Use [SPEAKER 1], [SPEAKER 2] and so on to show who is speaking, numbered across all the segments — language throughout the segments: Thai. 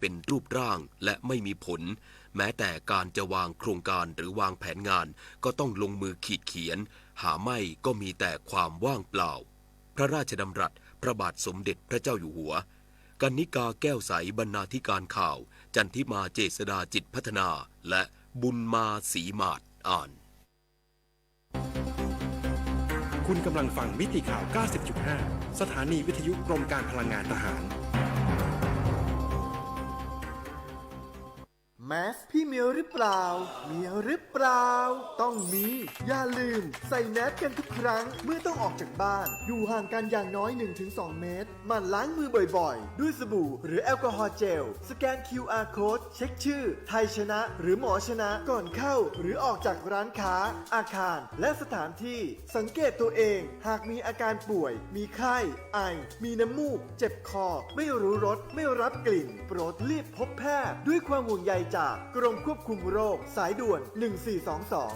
[SPEAKER 1] เป็นรูปร่างและไม่มีผล แม้แต่การจะวางโครงการหรือวางแผนงาน ก็ต้องลงมือขีดเขียน หาไม่ก็มีแต่ความว่างเปล่า พระราชดำรัสพระบาทสมเด็จพระเจ้าอยู่หัว กันนิกาแก้วใสบรรณาธิการข่าว จันทิมาเจษดาจิตพัฒนา และบุญมาสีมาดอ่าน
[SPEAKER 2] คุณกำลังฟังมิติข่าว 90.5 สถานีวิทยุกรมการพลังงานทหาร
[SPEAKER 3] แมสพี่เมียวหรือเปล่า เมียวหรือเปล่า ต้องมี อย่าลืม ใส่แมสกันทุกครั้ง เมื่อต้องออกจากบ้าน อยู่ห่างกันอย่างน้อย 1-2 เมตรหมั่นล้างมือบ่อยๆ ด้วยสบู่หรือแอลกอฮอล์เจล สแกน QR code เช็คชื่อ ไทยชนะ หรือหมอชนะก่อนเข้า หรือออกจากร้านค้า อาคาร และสถานที่ สังเกตตัวเอง หากมีอาการป่วย มีไข้ ไอ มีน้ำมูก เจ็บคอ ไม่รู้รส ไม่รับกลิ่น โปรดรีบพบแพทย์ด้วยความห่วงใยจากกรมควบคุมโรค สายด่วน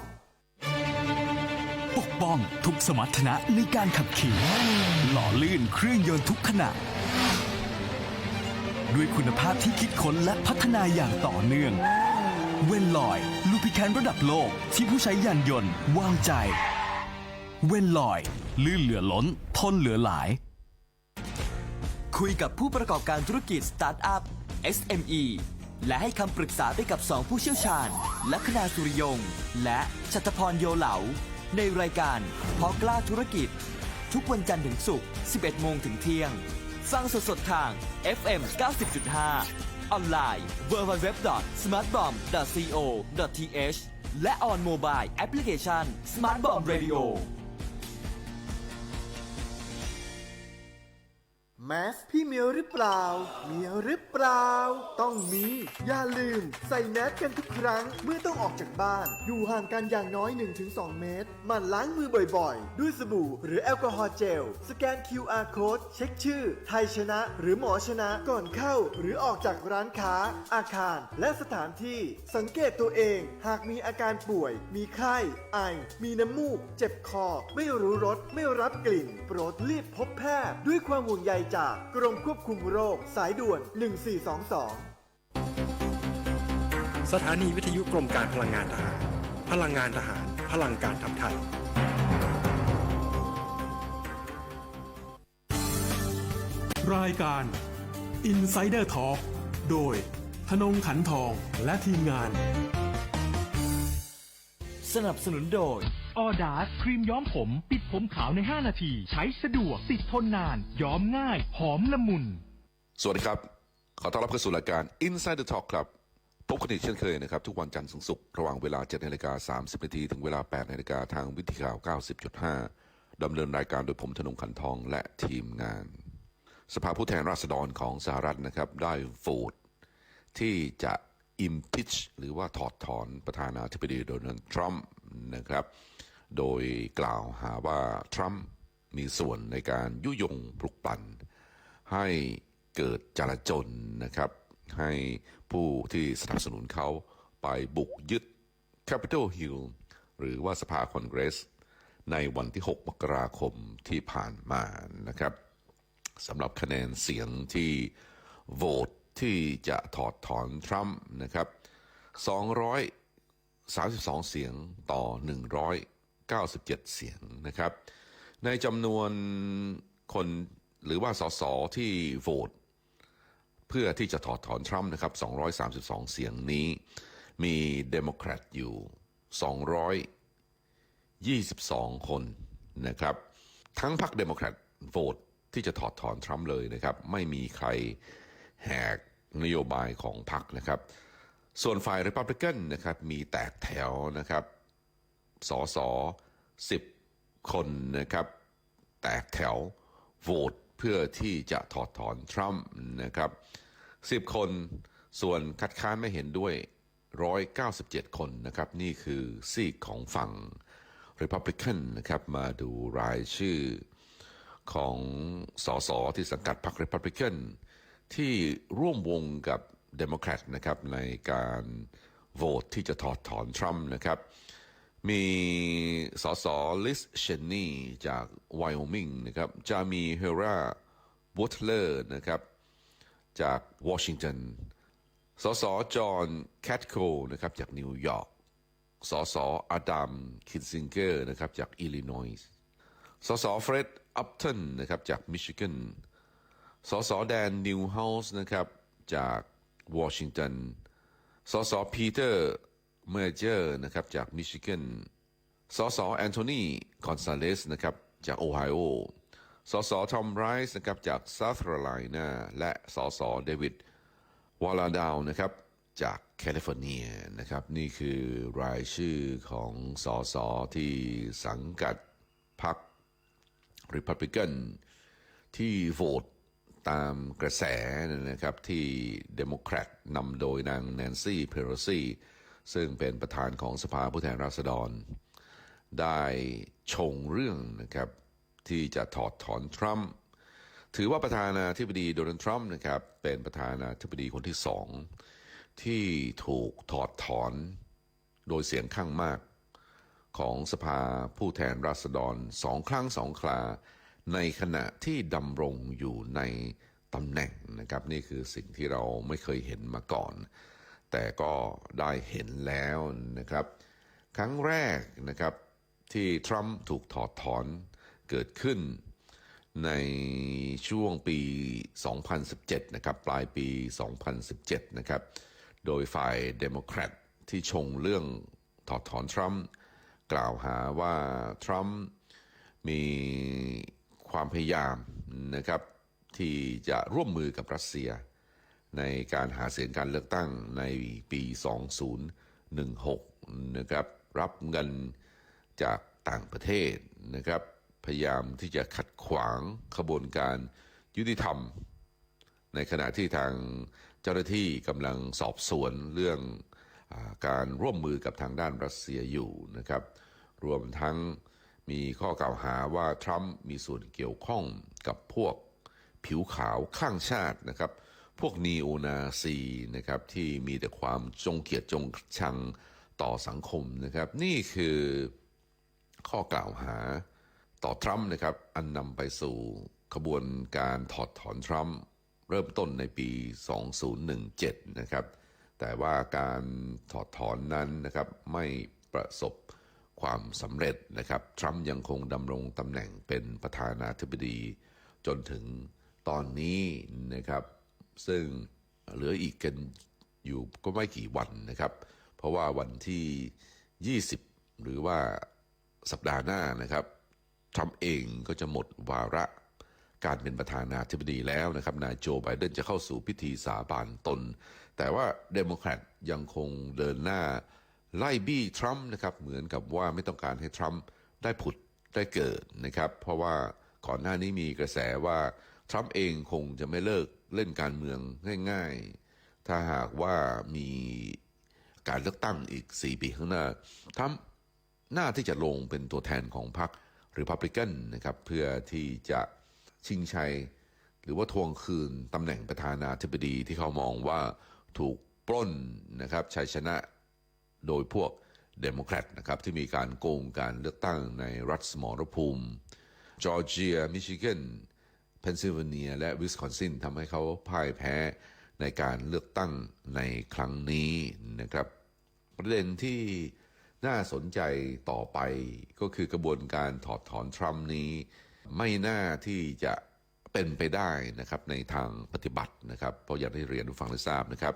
[SPEAKER 3] 1422
[SPEAKER 4] ปกป้องทุกสมรรถนะในการขับขี่ หล่อลื่นเครื่องยนต์ทุกขณะ ด้วยคุณภาพที่คิดค้นและพัฒนาอย่างต่อเนื่อง เวนลอย ลูพิแคนระดับโลกที่ผู้ใช้ยานยนต์ วางใจ เวนลอย ลื่นเหลือล้น ทนเหลือหลาย
[SPEAKER 5] คุยกับผู้ประกอบการธุรกิจสตาร์ทอัพ SME และให้คำปรึกษาไปกับ2ผู้เชี่ยวชาญลัคนาสุริยง และชัตพรโยเหลา ในรายการพอกล้าธุรกิจ ทุกวันจันทร์ถึงศุกร์ 11 โมงถึงเที่ยง ฟังสดๆทาง FM 90.5 ออนไลน์ www.smartbomb.co.th และ on mobile application Smart Bomb Radio
[SPEAKER 3] มสพี่เมียวหรือเปล่า เมียวหรือเปล่า ต้องมี อย่าลืม ใส่แมสกันทุกครั้ง เมื่อต้องออกจากบ้าน อยู่ห่างกันอย่างน้อย 1-2 เมตรหมั่นล้างมือบ่อยๆ ด้วยสบู่ หรือแอลกอฮอล์เจล สแกน QR code เช็คชื่อ ไทยชนะ หรือหมอชนะก่อนเข้า หรือออกจากร้านค้า อาคาร และสถานที่ สังเกตตัวเอง หากมีอาการป่วย มีไข้ ไอ มีน้ำมูก เจ็บคอ ไม่รู้รส ไม่รับกลิ่น โปรดรีบพบแพทย์ด้วยความห่วงใยจากกรมควบคุมโรค สายด่วน 1422
[SPEAKER 2] สถานีวิทยุกรมการพลังงานทหาร พลังงานทหาร พลังการทำไทย
[SPEAKER 6] รายการ Insider Talk โดยธนงขันทองและทีมงาน
[SPEAKER 5] สนับสนุนโดย
[SPEAKER 7] ออดาสครีมย้อมผม ปิดผมขาวใน 5 นาที ใช้สะดวก ติดทนนาน ย้อมง่าย หอมละมุน
[SPEAKER 8] สวัสดีครับ ขอต้อนรับเข้าสู่รายการ Inside the Talk ครับพบกันอีกเช่นเคยนะครับ ทุกวันจันทร์ถึงศุกร์ระหว่างเวลา7นาฬิกา30 นาทีถึงเวลา8นาฬิกาทางวิทยข่าว 90.5 ดำเนินรายการโดยผมธนงขันทองและทีมงาน สภาผู้แทนราษฎรของสหรัฐนะครับได้โหวตที่จะ impeach หรือว่าถอดถอนประธานาธิบดีโดนัลด์ทรัมป์นะครับ โดยกล่าวหาว่าทรัมป์มีส่วนในการยุยงปลุกปั่น ให้เกิดจลาจลนะครับ ให้ผู้ที่สนับสนุนเขาไปบุกยึด Capitol Hill หรือว่าสภาคอนเกรส ในวันที่ 6 มกราคมที่ผ่านมานะครับสำหรับคะแนนเสียงที่โหวตที่จะถอดถอนทรัมป์นะครับ 232 เสียงต่อ 97 เสียงนะครับ ในจำนวนคนหรือว่าสสที่โหวตเพื่อที่จะถอดถอนทรัมป์นะครับ 232 เสียงนี้ มีเดโมแครตอยู่ 222 คนนะครับ ทั้งพรรคเดโมแครตโหวตที่จะถอดถอนทรัมป์เลยนะครับ ไม่มีใครแหกนโยบายของพรรคนะครับ ส่วนฝ่าย Republican นะครับมีแตกแถวนะครับสส สิบคนนะครับ แตกแถวโหวตเพื่อที่จะถอดถอนทรัมป์นะครับสิบคนส่วนคัดค้านไม่เห็นด้วย 197 คนนะครับ นี่คือซีกของฝั่ง Republican นะครับ มาดูรายชื่อของสสที่สังกัดพรรค Republican ที่ร่วมวงกับ Democrat นะครับในการโหวตที่จะถอดถอนทรัมป์นะครับ มีสสลิสเชนนีจากไวโอมิงนะครับจะมีเฮราบูตเลอร์นะครับจากวอชิงตันสสจอห์นแคทโคนะครับจากนิวยอร์กสสอดัมคินซิงเกอร์นะครับจากอิลลินอยส์สสเฟร็ดอัปตันนะครับจากมิชิแกนสสแดนนิวเฮาส์นะครับจากวอชิงตันสสพีเตอร์ เมเจอร์นะครับจากมิชิแกนสสแอนโทนีคอนซาเลสนะครับจากโอไฮโอสสทอมไรส์นะครับจากซา t แคโรไลนาและสสเดวิดวอลลาดาวนะครับจากแคลิฟอร์เนียนะครับนี่คือรายชื่อของสสที่สังกัดพรรค Republican ที่โหวตตามกระแสนะครับที่เดโมแครตนำโดยนางแนนซี่เพโรซี ซึ่งเป็นประธานของสภาผู้แทนราษฎร ได้ชงเรื่องนะครับที่จะถอดถอนทรัมป์ถือว่าประธานาธิบดีโดนัลด์ทรัมป์นะครับเป็นประธานาธิบดีคนที่สองที่ถูกถอดถอนโดยเสียงข้างมากของสภาผู้แทนราษฎรสองครั้งสองครา ในขณะที่ดำรงอยู่ในตำแหน่งนะครับ นี่คือสิ่งที่เราไม่เคยเห็นมาก่อน แต่ก็ได้เห็นแล้วนะครับ ครั้งแรกนะครับที่ทรัมป์ถูกถอดถอนเกิดขึ้นในช่วงปี 2017 นะครับ ปลายปี 2017 นะครับ โดยฝ่ายเดโมแครตที่ชงเรื่องถอดถอนทรัมป์กล่าวหาว่าทรัมป์มีความพยายามนะครับที่จะร่วมมือกับรัสเซีย ในการหาเสียงการเลือกตั้งในปี 2016 นะครับ รับเงินจากต่างประเทศนะครับ พยายามที่จะขัดขวางขบวนการยุติธรรม ในขณะที่ทางเจ้าหน้าที่กำลังสอบสวนเรื่องอการร่วมมือกับทางด้านรัสเซียอยู่นะครับ รวมทั้งมีข้อกล่าวหาว่า ทรัมป์มีส่วนเกี่ยวข้องกับพวกผิวขาวข้างชาตินะครับ พวกนีโอนาซีนะครับที่มีแต่ความจงเกียดจงชังต่อสังคมนะครับ นี่คือข้อกล่าวหาต่อทรัมป์นะครับ อันนำไปสู่ขบวนการถอดถอนทรัมป์เริ่มต้นในปี 2017 นะครับ แต่ว่าการถอดถอนนั้นนะครับไม่ประสบความสำเร็จนะครับ ทรัมป์ยังคงดำรงตำแหน่งเป็นประธานาธิบดี จนถึงตอนนี้นะครับ ซึ่งเหลืออีกกันอยู่ก็ไม่กี่วันนะครับ เพราะว่าวันที่ 20 หรือว่าสัปดาห์หน้านะครับทรัมป์เองก็จะหมดวาระการเป็นประธานาธิบดีแล้วนะครับ นายโจไบเดนจะเข้าสู่พิธีสาบานตน แต่ว่าเดโมแครตยังคงเดินหน้าไล่บี้ทรัมป์นะครับเหมือนกับว่าไม่ต้องการให้ทรัมป์ได้ผุดได้เกิดนะครับ เพราะว่าก่อนหน้านี้มีกระแสว่าทรัมป์เองคงจะไม่เลิก เล่นการเมืองง่าย ๆ ถ้าหากว่ามีการเลือกตั้งอีก 4 ปีข้างหน้าทรัมป์หน้าที่จะลงเป็นตัวแทนของพรรครือพับลิกันนะครับเพื่อที่จะชิงชัย หรือว่าทวงคืนตำแหน่งประธานาธิบดีที่เขามองว่าถูกปล้นนะครับชัยชนะโดยพวกเดโมแครตนะครับที่มีการโกงการเลือกตั้งในรัฐสมรภูมิจอร์เจียมิชิแกน เพนซิลเวเนีย และวิสคอนซินทำให้เขาพ่ายแพ้ในการเลือกตั้งในครั้งนี้นะครับ ประเด็นที่น่าสนใจต่อไปก็คือกระบวนการถอดถอนทรัมป์นี้ ไม่น่าที่จะเป็นไปได้นะครับในทางปฏิบัตินะครับเพราะอย่างที่เรียนผู้ฟังได้ทราบนะครับ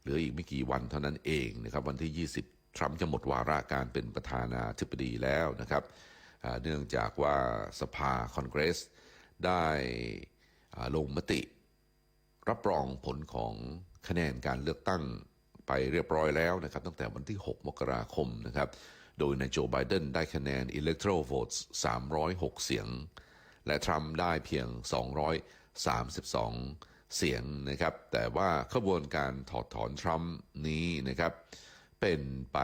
[SPEAKER 8] เหลืออีกไม่กี่วันเท่านั้นเองนะครับวันที่ 20 ทรัมป์จะหมดวาระการเป็นประธานาธิบดีแล้วนะครับเนื่องจากว่าสภาคอนเกรส ได้ลงมติ รับรองผลของคะแนนการเลือกตั้งไปเรียบร้อยแล้วนะครับ ตั้งแต่วันที่ 6 มกราคมนะครับ โดยนายโจไบเดนได้คะแนน electoral votes 306 เสียง และทรัมป์ได้เพียง 232 เสียงนะครับ แต่ว่าขบวนการถอดถอนทรัมป์นี้นะครับ เป็นไป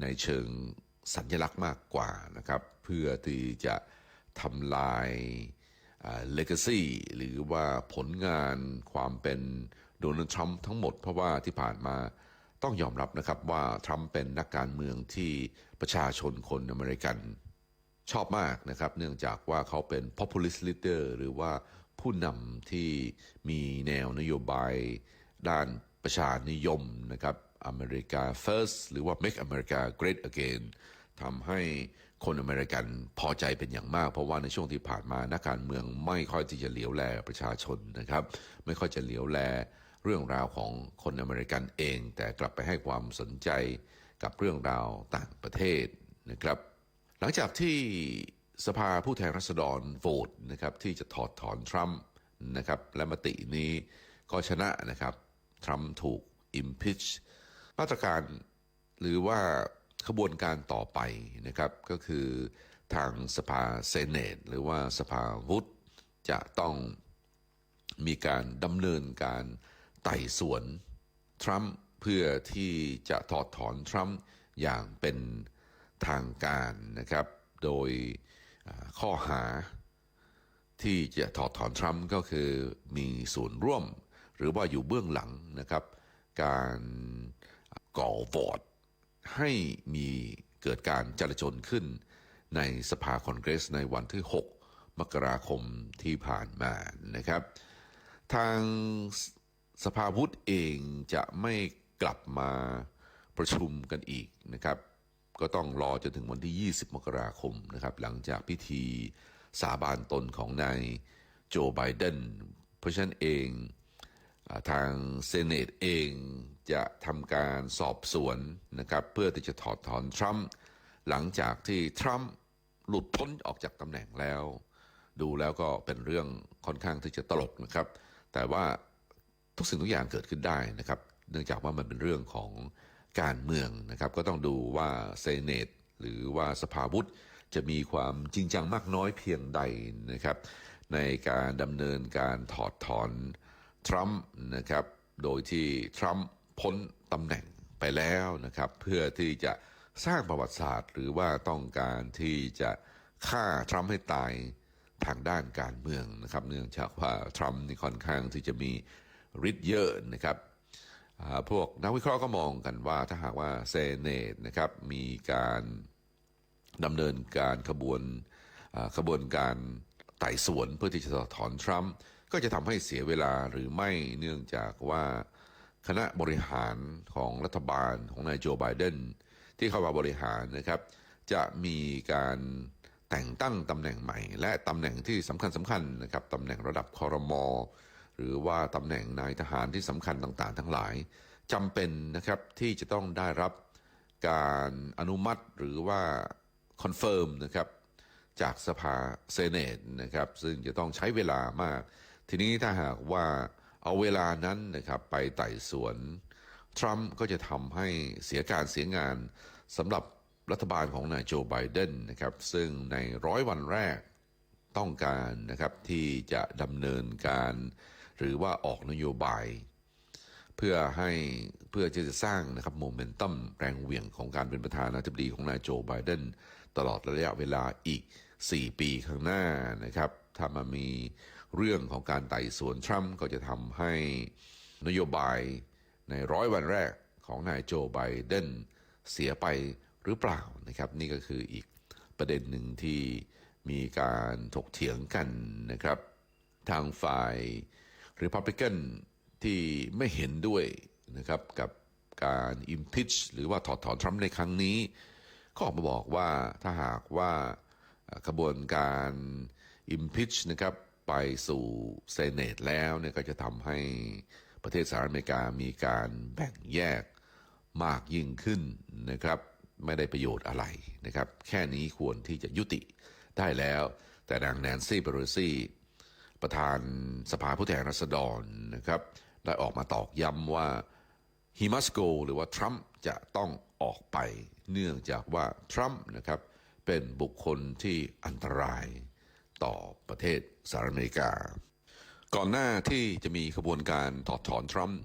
[SPEAKER 8] ในเชิงสัญลักษณ์มากกว่านะครับ เพื่อที่จะทำลาย เลก a c y หรือว่าผลงานความเป็นโดนัลด์ทรัมป์ทั้งหมดเพราะว่าที่ผ่านมาต้องยอมรับนะครับว่าทรัมป์เป็นนักการเมืองที่ประชาชนคนอเมริกันชอบมากนะครับเนื่องจากว่าเขาเป็น populist leader หรือว่าผู้นำที่มีแนวนโยบายด้านประชานิยมนะครับอเมริกา first หรือว่า make America great again ทำให้ คนอเมริกันพอใจเป็นอย่างมาก เพราะว่าในช่วงที่ผ่านมานักการเมืองไม่ค่อยที่จะเหลียวแลประชาชนนะครับ ไม่ค่อยจะเหลียวแลเรื่องราวของคนอเมริกันเอง แต่กลับไปให้ความสนใจกับเรื่องราวต่างประเทศนะครับ หลังจากที่สภาผู้แทนราษฎรโหวตนะครับที่จะถอดถอนทรัมป์นะครับและมตินี้ก็ชนะนะครับทรัมป์ถูก impeach มาตรการหรือว่า ขบวนการต่อไปนะครับก็คือทางสภาเซเนตหรือว่าสภาวุฒิจะต้องมีการดำเนินการไต่สวนทรัมป์เพื่อที่จะถอดถอนทรัมป์อย่างเป็นทางการนะครับ โดยข้อหาที่จะถอดถอนทรัมป์ก็คือมีส่วนร่วม หรือว่าอยู่เบื้องหลังนะครับ การก่อวอด ให้มีเกิดการจลาจลขึ้นในสภาคอนเกรสในวันที่ 6 มกราคมที่ผ่านมานะครับ ทางสภาวุฒิเองจะไม่กลับมาประชุมกันอีกนะครับ ก็ต้องรอจนถึงวันที่ 20 มกราคมนะครับ หลังจากพิธีสาบานตนของนายโจไบเดนเพราะฉะนั้นเอง ทางเซเนตเองจะทำการสอบสวนนะครับเพื่อที่จะถอดถอนทรัมป์หลังจากที่ทรัมป์หลุดพ้นออกจากตำแหน่งแล้ว ดูแล้วก็เป็นเรื่องค่อนข้างที่จะตลกนะครับ แต่ว่าทุกสิ่งทุกอย่างเกิดขึ้นได้นะครับ เนื่องจากว่ามันเป็นเรื่องของการเมืองนะครับ ก็ต้องดูว่าเซเนตหรือว่าสภาวุฒิจะมีความจริงจังมากน้อยเพียงใดนะครับ ในการดำเนินการถอดถอน ทรัมป์นะครับ โดยที่ทรัมป์พ้นตำแหน่งไปแล้วนะครับ เพื่อที่จะสร้างประวัติศาสตร์ หรือว่าต้องการที่จะฆ่าทรัมป์ให้ตายทางด้านการเมืองนะครับ เนื่องจากว่าทรัมป์นี่ค่อนข้างที่จะมีฤทธิ์เยอะนะครับพวกนักวิเคราะห์ก็มองกันว่าถ้าหากว่าเซเนตนะครับมีการดำเนินการขบวนขบวนการไต่สวนเพื่อที่จะถอนทรัมป์ ก็จะทำให้เสียเวลาหรือไม่เนื่องจากว่าคณะบริหารของรัฐบาลของนายโจไบเดนที่เข้ามาบริหารนะครับ จะมีการแต่งตั้งตำแหน่งใหม่ และตำแหน่งที่สำคัญสำคัญนะครับตำแหน่งระดับคอรมอหรือว่าตำแหน่งนายทหารที่สำคัญต่างๆ ทั้งหลายจำเป็นนะครับที่จะต้องได้รับการอนุมัติหรือว่าคอนเฟิร์มนะครับจากสภาเซเนตนะครับซึ่งจะต้องใช้เวลามาก ทีนี้ถ้าหากว่าเอาเวลานั้นนะครับไปไต่สวน ทรัมป์ก็จะทำให้เสียการเสียงานสำหรับรัฐบาลของนายโจไบเดนนะครับ ซึ่งในร้อยวันแรกต้องการนะครับที่จะดำเนินการ หรือว่าออกนโยบาย เพื่อให้เพื่อที่จะสร้างนะครับโมเมนตัมแรงเหวี่ยงของการเป็นประธานาธิบดีของนายโจไบเดนตลอดระยะเวลาอีก 4 ปีข้างหน้านะครับถ้ามามี เรื่องของการไต่สวนทรัมป์ก็จะทำให้นโยบายในร้อยวันแรกของนายโจไบเดนเสียไปหรือเปล่านะครับ นี่ก็คืออีกประเด็นหนึ่งที่มีการถกเถียงกันนะครับ ทางฝ่าย Republican ที่ไม่เห็นด้วยนะครับกับการ impeach หรือว่าถอดถอนทรัมป์ในครั้งนี้ ก็ออกมาบอกว่าถ้าหากว่าขบวนการ impeach นะครับ ไปสู่เซเนตแล้วเนี่ยก็จะทำให้ประเทศสหรัฐอเมริกามีการแบ่งแยกมากยิ่งขึ้นนะครับ ไม่ได้ประโยชน์อะไรนะครับ แค่นี้ควรที่จะยุติได้แล้ว แต่นางแนนซี่เปโรซี่ประธานสภาผู้แทนราษฎรนะครับ ได้ออกมาตอกย้ำว่า he must go หรือว่าทรัมป์จะต้องออกไป เนื่องจากว่าทรัมป์นะครับเป็นบุคคลที่อันตราย ต่อประเทศสหรัฐอเมริกา ก่อนหน้าที่จะมีขบวนการถอดถอนทรัมป์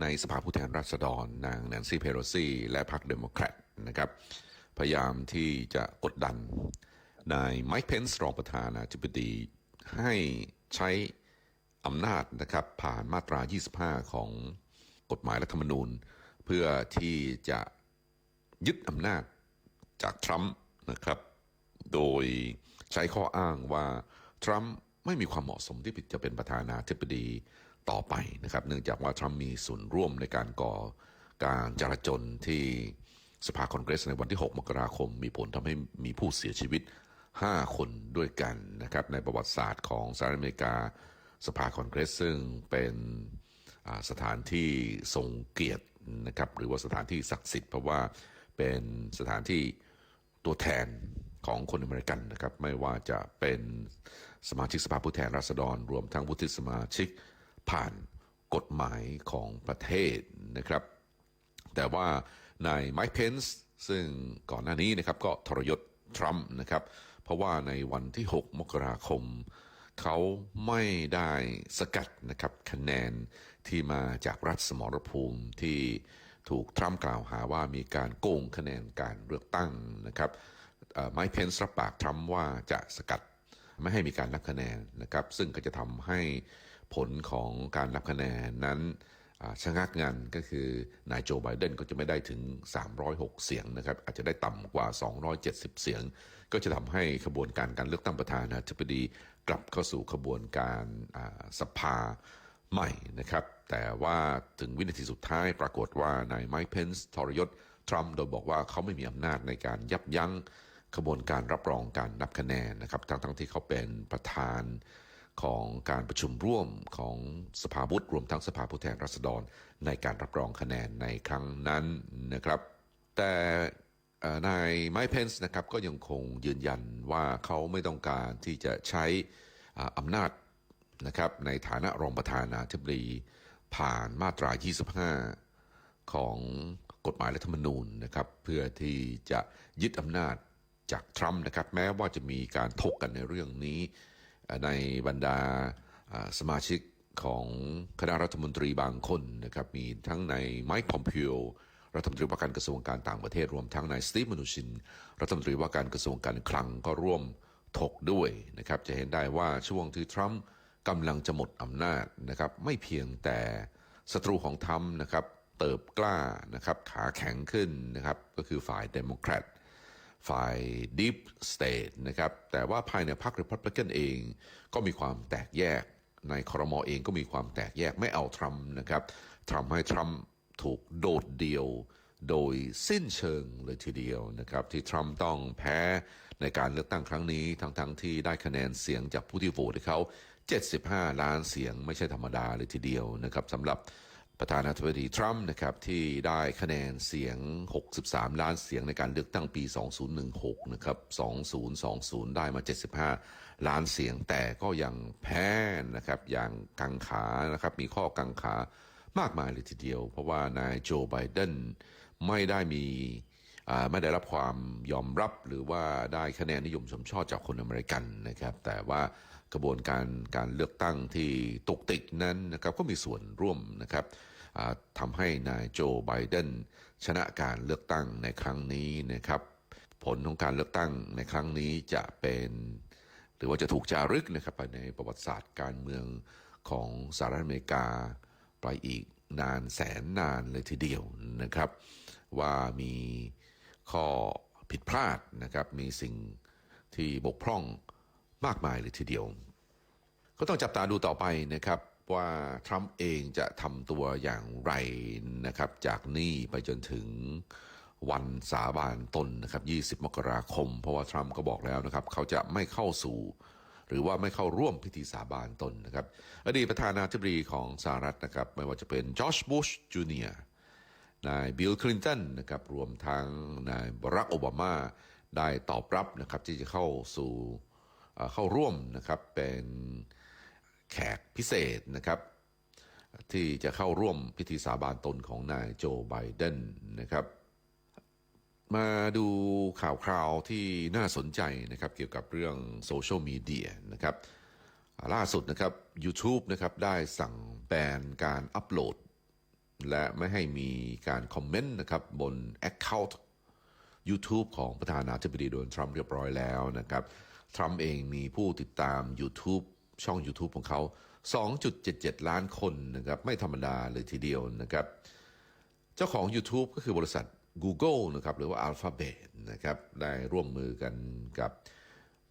[SPEAKER 8] ในสภาผู้แทนราษฎรนางแนนซี่เพโรซีและพรรคเดโมแครตนะครับ พยายามที่จะกดดันนายไมค์เพนส์รองประธานาธิบดีให้ใช้อำนาจนะครับผ่านมาตรา 25 ของกฎหมายรัฐธรรมนูญ เพื่อที่จะยึดอำนาจจากทรัมป์นะครับ โดย ใช้ข้ออ้างว่าทรัมป์ไม่มีความเหมาะสมที่จะเป็นประธานาธิบดีต่อไปนะครับ เนื่องจากว่าทรัมป์มีส่วนร่วมในการก่อการจราจนที่สภาคอนเกรสในวันที่ 6 มกราคม มีผลทำให้มีผู้เสียชีวิต 5 คนด้วยกันนะครับในประวัติศาสตร์ของสหรัฐอเมริกา สภาคอนเกรสซึ่งเป็นสถานที่ทรงเกียรตินะครับหรือว่าสถานที่ศักดิ์สิทธิ์เพราะว่าเป็นสถานที่ตัวแทน ของคนอเมริกันนะครับ ไม่ว่าจะเป็นสมาชิกสภาผู้แทนราษฎร รวมทั้งวุฒิสมาชิกผ่านกฎหมายของประเทศนะครับ แต่ว่านายไมค์เพนส์ซึ่งก่อนหน้านี้นะครับก็ทรยศทรัมป์นะครับ เพราะว่าในวันที่ 6 มกราคม เขาไม่ได้สกัดนะครับคะแนนที่มาจากรัฐสมรภูมิที่ถูกทรัมป์กล่าวหาว่ามีการโกงคะแนนการเลือกตั้งนะครับ ไมค์เพนส์รับปากทรัมป์ว่าจะสกัดไม่ให้มีการนับคะแนนนะครับ ซึ่งก็จะทำให้ผลของการนับคะแนนนั้นอ่าชะงักงันก็คือนายโจไบเดนก็จะไม่ได้ถึง 306 เสียงนะครับ อาจจะได้ต่ำกว่า 270 เสียง ก็จะทำให้ขบวนการการเลือกตั้งประธานาธิบดีกลับเข้าสู่ขบวนการสภาใหม่นะครับ แต่ว่าถึงวินาทีสุดท้ายปรากฏว่านายไมค์เพนส์ทรยศทรัมป์โดยบอกว่าเขาไม่มีอำนาจในการยับยั้ง ขบวนการรับรองการนับคะแนนนะครับทั้งๆที่เขาเป็นประธานของการประชุมร่วมของสภาวุฒิรวมทั้งสภาผู้แทนราษฎรในการรับรองคะแนนในครั้งนั้นนะครับ แต่นายไมค์เพนส์นะครับก็ยังคงยืนยันว่าเขาไม่ต้องการที่จะใช้อ่าอำนาจนะครับในฐานะรองประธานาธิบดีผ่านมาตรา 25 ของกฎหมายรัฐธรรมนูญนะครับเพื่อที่จะยึดอำนาจ จากทรัมป์นะครับแม้ว่าจะมีการถกกันในเรื่องนี้ ในบรรดาสมาชิกของคณะรัฐมนตรีบางคนนะครับมีทั้งในไมค์พอมพิโอรัฐมนตรีว่าการกระทรวงการต่างประเทศรวมทั้งนายสตีฟมนูชิน รัฐมนตรีว่าการกระทรวงการคลังก็ร่วมถกด้วยนะครับจะเห็นได้ว่าช่วงที่ทรัมป์กำลังจะหมดอำนาจนะครับไม่เพียงแต่ศัตรูของทรัมป์นะครับเติบกล้านะครับขาแข็งขึ้นนะครับก็คือฝ่ายเดโมแครต ฝ่าย Deep State นะครับ แต่ว่าภายในพรรค Republican เองก็มีความแตกแยก ในคอรมอเองก็มีความแตกแยกไม่เอาทรัมป์นะครับทำให้ทรัมป์ถูกโดดเดี่ยวโดยสิ้นเชิงเลยทีเดียวนะครับ ที่ทรัมป์ต้องแพ้ในการเลือกตั้งครั้งนี้ ทั้งๆทที่ได้คะแนนเสียงจากผู้ที่โหวตให้เขา 75 ล้านเสียงไม่ใช่ธรรมดาเลยทีเดียวนะครับสำหรับ ประธานาธิบดีทรัมป์นะครับที่ได้คะแนนเสียง 63 ล้านเสียงในการเลือกตั้งปี 2016 นะครับ 2020 ได้มา 75 ล้านเสียง แต่ก็ยังแพ้นะครับอย่างกังขานะครับมีข้อกังขามากมายเลยทีเดียว เพราะว่านายโจไบเดนไม่ได้มีไม่ได้รับความยอมรับหรือว่าได้คะแนนนิยมชมชอบจากคนอเมริกันนะครับ แต่ว่ากระบวนการการเลือกตั้งที่ตกติกนั้นนะครับก็มีส่วนร่วมนะครับ ทำให้นายโจไบเดนชนะการเลือกตั้งในครั้งนี้นะครับ ผลของการเลือกตั้งในครั้งนี้จะเป็น หรือว่าจะถูกจารึกนะครับไปในประวัติศาสตร์การเมืองของสหรัฐอเมริกาไปอีกนานแสนนานเลยทีเดียวนะครับ ว่ามีข้อผิดพลาดนะครับมีสิ่งที่บกพร่องมากมายเลยทีเดียว ก็ต้องจับตาดูต่อไปนะครับ ว่าทรัมป์เองจะทำตัวอย่างไรนะครับ จากนี้ไปจนถึงวันสาบานตนนะครับ 20 มกราคม เพราะว่าทรัมป์ก็บอกแล้วนะครับ เขาจะไม่เข้าสู่ หรือว่าไม่เข้าร่วมพิธีสาบานตนนะครับ อดีตประธานาธิบดีของสหรัฐนะครับ ไม่ว่าจะเป็นจอร์จบุชจูเนียร์นายบิลคลินตันนะครับ รวมทั้งนายบารักโอบามาได้ตอบรับนะครับที่จะเข้าสู่เข้าร่วมนะครับเป็น แขกพิเศษนะครับ ที่จะเข้าร่วมพิธีสาบานตนของนายโจไบเดนนะครับมาดูข่าวคราวที่น่าสนใจนะครับเกี่ยวกับเรื่องโซเชียลมีเดียนะครับล่าสุดนะครับ YouTube นะครับได้สั่งแบนการอัปโหลด และไม่ให้มีการคอมเมนต์นะครับบน Account YouTube ของประธานาธิบดีโดนทรัมป์เรียบร้อยแล้วนะครับทรัมป์เองมีผู้ติดตาม YouTube ช่อง YouTube ของเขา 2.77 ล้านคนนะครับไม่ธรรมดาเลยทีเดียวนะครับ เจ้าของ YouTube ก็คือบริษัท Google นะครับหรือว่า Alphabet นะครับได้ร่วมมือกันกับ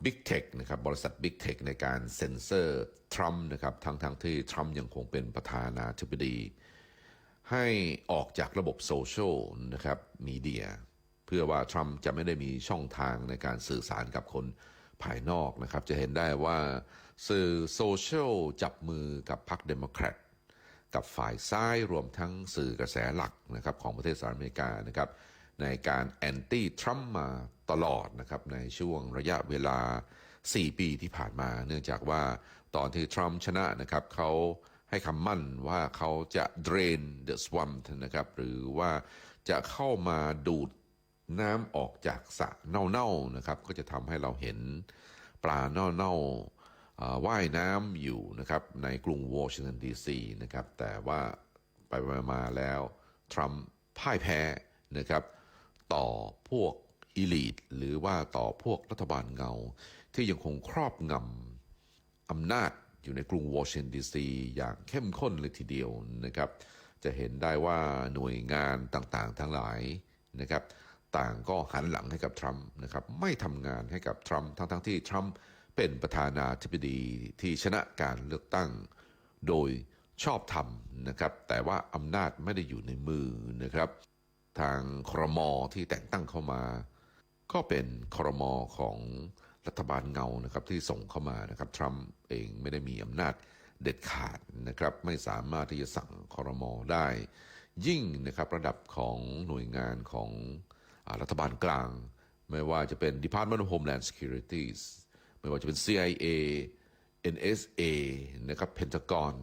[SPEAKER 8] Big Tech นะครับบริษัท Big Tech ในการเซ็นเซอร์ทรัมป์นะครับทั้งทั้งที่ทรัมป์ยังคงเป็นประธานาธิบดี ให้ออกจากระบบโซเชียลนะครับมีเดีย เพื่อว่าทรัมป์จะไม่ได้มีช่องทางในการสื่อสารกับคนภายนอกนะครับ จะเห็นได้ว่า สื่อโซเชียลจับมือกับพรรคเดโมแครตกับฝ่ายซ้ายรวมทั้งสื่อกระแสหลักนะครับของประเทศสหรัฐอเมริกานะครับในการแอนตี้ทรัมป์มาตลอดนะครับในช่วงระยะเวลา 4 ปีที่ผ่านมา เนื่องจากว่าตอนที่ทรัมป์ชนะนะครับเขาให้คำมั่นว่าเขาจะ drain the swamp นะครับหรือว่าจะเข้ามาดูดน้ำออกจากสระเน่าๆนะครับก็จะทำให้เราเห็นปลาเน่าๆ ว่ายน้ำอยู่นะครับในกรุงวอชิงตันดีซีนะครับแต่ว่าไปมาแล้วทรัมป์พ่ายแพ้นะครับต่อพวกอีลีทหรือว่าต่อพวกรัฐบาลเงา ที่ยังคงครอบงำอำนาจอยู่ในกรุงวอชิงตันดีซีอย่างเข้มข้นเลยทีเดียวนะครับ จะเห็นได้ว่าหน่วยงานต่างๆ ทั้งหลายนะครับ ต่างก็หันหลังให้กับทรัมป์นะครับ ไม่ทำงานให้กับทรัมป์ทั้งๆที่ทรัมป์ เป็นประธานาธิบดีที่ชนะการเลือกตั้ง โดยชอบธรรมนะครับ แต่ว่าอำนาจไม่ได้อยู่ในมือนะครับ ทางครมอที่แต่งตั้งเข้ามา ก็เป็นครมอของรัฐบาลเงานะครับที่ส่งเข้ามานะครับทรัมป์เองไม่ได้มีอำนาจเด็ดขาดนะครับ ไม่สามารถที่จะสั่งครมอได้ ยิ่งนะครับระดับของหน่วยงานของอรัฐบาลกลาง ไม่ว่าจะเป็น Department of Homeland Security ไม่ว่าจะเป็น CIA NSA นะครับ Pentagon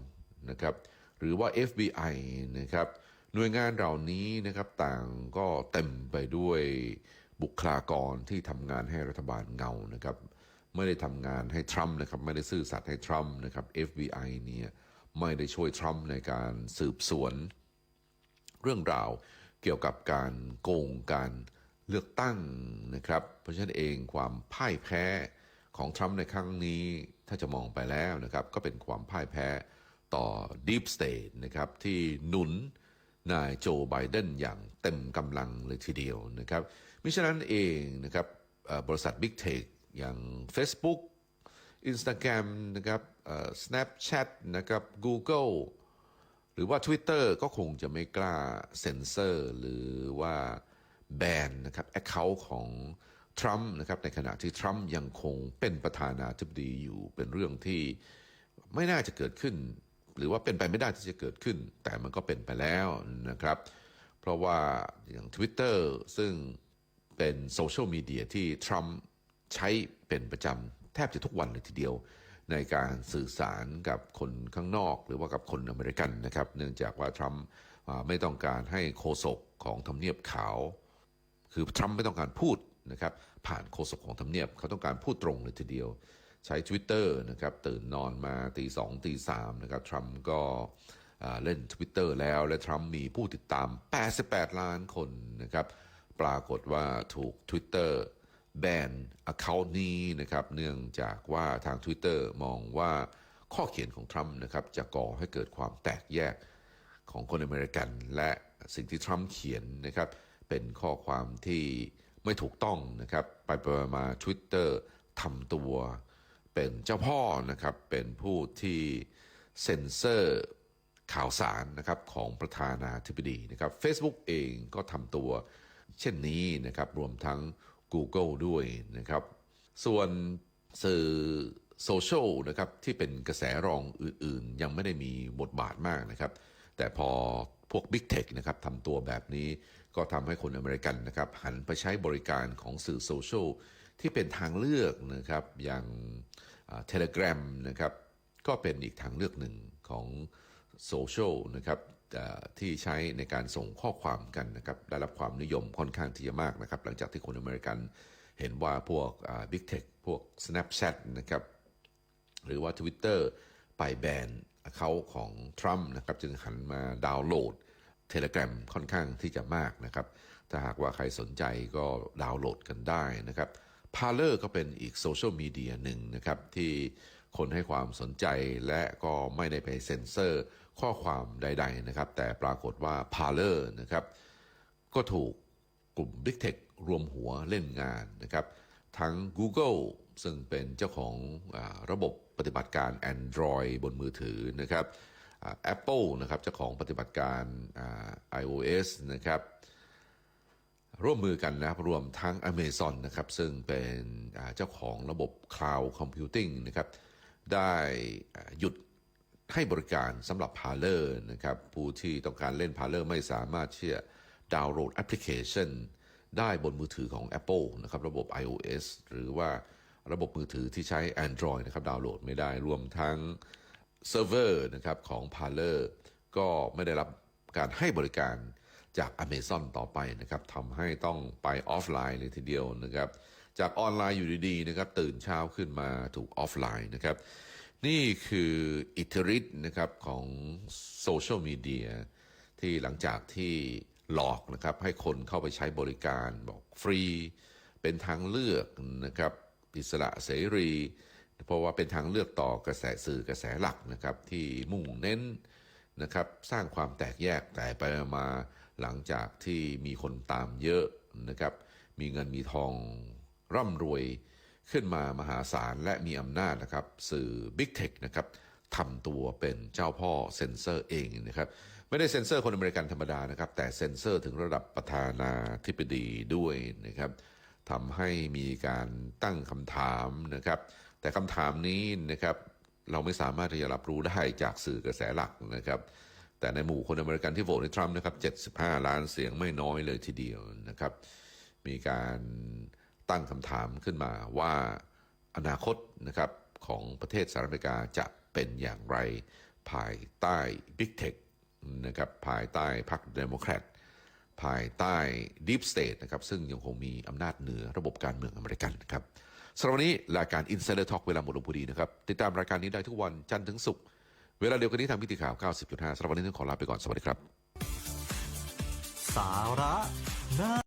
[SPEAKER 8] นะครับหรือว่า FBI นะครับหน่วยงานเหล่านี้นะครับต่างก็เต็มไปด้วยบุคลากรที่ทำงานให้รัฐบาลเงานะครับไม่ได้ทำงานให้ทรัมป์นะครับไม่ได้ซื่อสัตย์ให้ทรัมป์นะครับ FBI เนี่ยไม่ได้ช่วยทรัมป์ในการสืบสวน เรื่องราวเกี่ยวกับการโกงการเลือกตั้งนะครับ เพราะฉะนั้นเองความพ่ายแพ้ ของทรัมป์ในครั้งนี้ถ้าจะมองไปแล้วนะครับก็เป็นความพ่ายแพ้ต่อ Deep State นะครับที่หนุนนายโจไบเดนอย่างเต็มกำลังเลยทีเดียวนะครับมิฉะนั้นเองนะครับบริษัท Big Tech อย่าง Facebook Instagram นะครับ Snapchat นะครับ Google หรือว่า Twitter ก็คงจะไม่กล้าเซ็นเซอร์ หรือว่าแบนนะครับแอคเคาท์ของ ทรัมป์นะครับในขณะที่ทรัมป์ยังคงเป็นประธานาธิบดีอยู่เป็นเรื่องที่ไม่น่าจะเกิดขึ้น หรือว่าเป็นไปไม่ได้ที่จะเกิดขึ้น แต่มันก็เป็นไปแล้วนะครับ เพราะว่าอย่าง Twitter ซึ่งเป็นโซเชียลมีเดียที่ทรัมป์ใช้เป็นประจำแทบจะทุกวันเลยทีเดียว ในการสื่อสารกับคนข้างนอก หรือว่ากับคนอเมริกันนะครับ เนื่องจากว่าทรัมป์ไม่ต้องการให้โฆษกของทำเนียบขาว คือทรัมป์ไม่ต้องการพูด นะครับผ่านโฆษกของทำเนียบเขาต้องการพูดตรงเลยทีเดียว ใช้ Twitter นะครับตื่นนอนมาตีสองตีสามนะครับทรัมป์ก็เล่น Twitter แล้วและทรัมป์มีผู้ติดตาม 88 ล้านคนนะครับปรากฏว่าถูก Twitter แบน Account นี้นะครับเนื่องจากว่าทาง Twitter มองว่าข้อเขียนของทรัมป์นะครับจะก่อให้เกิดความแตกแยกของคนอเมริกัน และสิ่งที่ทรัมป์เขียนนะครับเป็นข้อความที่ ไม่ถูกต้องนะครับ ไปไปมา Twitter ทำตัวเป็นเจ้าพ่อนะครับ เป็นผู้ที่เซ็นเซอร์ข่าวสารนะครับของประธานาธิบดีนะครับ Facebook เองก็ทำตัวเช่นนี้นะครับ รวมทั้ง Google ด้วยนะครับ ส่วนสื่อโซเชียลนะครับที่เป็นกระแสรองอื่นๆ ยังไม่ได้มีบทบาทมากนะครับ แต่พอพวก Big Tech นะครับทำตัวแบบนี้ ก็ทำให้คนอเมริกันนะครับหันไปใช้บริการของสื่อโซเชียลที่เป็นทางเลือกนะครับอย่างเทเล gram นะครับก็เป็นอีกทางเลือกหนึ่งของโซเชียลนะครับที่ใช้ในการส่งข้อความกันนะครับได้รับความนิยมค่อนข้างที่จะมากนะครับ หลังจากที่คนอเมริกันเห็นว่าพวกบิ๊กเทคพวก Snapchat นะครับหรือว่า Twitter ไปแบนเขาของทรัมป์นะครับจึงหันมาดาวน์โหลด Telegram ค่อนข้างที่จะมากนะครับ ถ้าหากว่าใครสนใจก็ดาวน์โหลดกันได้นะครับ Parler ก็เป็นอีกโซเชียลมีเดียหนึ่งนะครับ ที่คนให้ความสนใจและก็ไม่ได้ไปเซ็นเซอร์ข้อความใด ๆนะครับ แต่ปรากฏว่า Parler นะครับ ก็ถูกกลุ่ม Big Tech รวมหัวเล่นงานนะครับ ทั้ง Google ซึ่งเป็นเจ้าของอระบบปฏิบัติการ Android บนมือถือนะครับ Apple นะครับเจ้าของปฏิบัติการ iOS นะครับร่วมมือกันนะครับรวมทั้ง Amazon นะครับซึ่งเป็นเจ้าของระบบ Cloud Computing นะครับได้หยุดให้บริการสำหรับ Parler นะครับผู้ที่ต้องการเล่น Parler ไม่สามารถที่จะดาวน์โหลดแอปพลิเคชัน ได้บนมือถือของ Apple นะครับระบบ iOS หรือว่าระบบมือถือที่ใช้ Android นะครับดาวน์โหลดไม่ได้รวมทั้ง เซิร์ฟเวอร์นะครับของ Parler ก็ไม่ได้รับการให้บริการจาก Amazon ต่อไปนะครับทำให้ต้องไปออฟไลน์เลยทีเดียวนะครับ จากออนไลน์อยู่ดีๆนะครับตื่นเช้าขึ้นมาถูกออฟไลน์นะครับ นี่คืออิทธิฤทธิ์นะครับของโซเชียลมีเดียที่หลังจากที่หลอกนะครับให้คนเข้าไปใช้บริการบอกฟรี เป็นทางเลือกนะครับอิสระเสรี เพราะว่าเป็นทางเลือกต่อกระแสสื่อกระแสหลักนะครับที่มุ่งเน้นนะครับสร้างความแตกแยกแต่ไปมาหลังจากที่มีคนตามเยอะนะครับมีเงินมีทองร่ำรวยขึ้นมามหาศาลและมีอำนาจนะครับสื่อ Big Tech นะครับทำตัวเป็นเจ้าพ่อเซ็นเซอร์เองนะครับไม่ได้เซ็นเซอร์คนอเมริกันธรรมดานะครับแต่เซ็นเซอร์ถึงระดับประธานาธิบดีด้วยนะครับทำให้มีการตั้งคำถามนะครับ แต่คำถามนี้นะครับเราไม่สามารถที่จะรับรู้ได้จากสื่อกระแสหลักนะครับ แต่ในหมู่คนอเมริกันที่โหวตให้ทรัมป์นะครับ 75 ล้านเสียงไม่น้อยเลยทีเดียวนะครับ มีการตั้งคำถามขึ้นมาว่าอนาคตนะครับของประเทศสหรัฐอเมริกาจะเป็นอย่างไรภายใต้ Big Tech นะครับภายใต้พรรคเดโมแครตภายใต้ Deep State นะครับซึ่งยังคงมีอำนาจเหนือระบบการเมืองอเมริกันนะครับ สำหรับวันนี้รายการ Insider Talk เวลาหมดลงพอดีนะครับ ติดตามรายการนี้ได้ทุกวันจันทร์ถึงศุกร์เวลาเดียวกันนี้ทางพิธีข่าว 90.5สำหรับวันนี้ต้องขอลาไปก่อน สวัสดีครับ
[SPEAKER 5] สาระ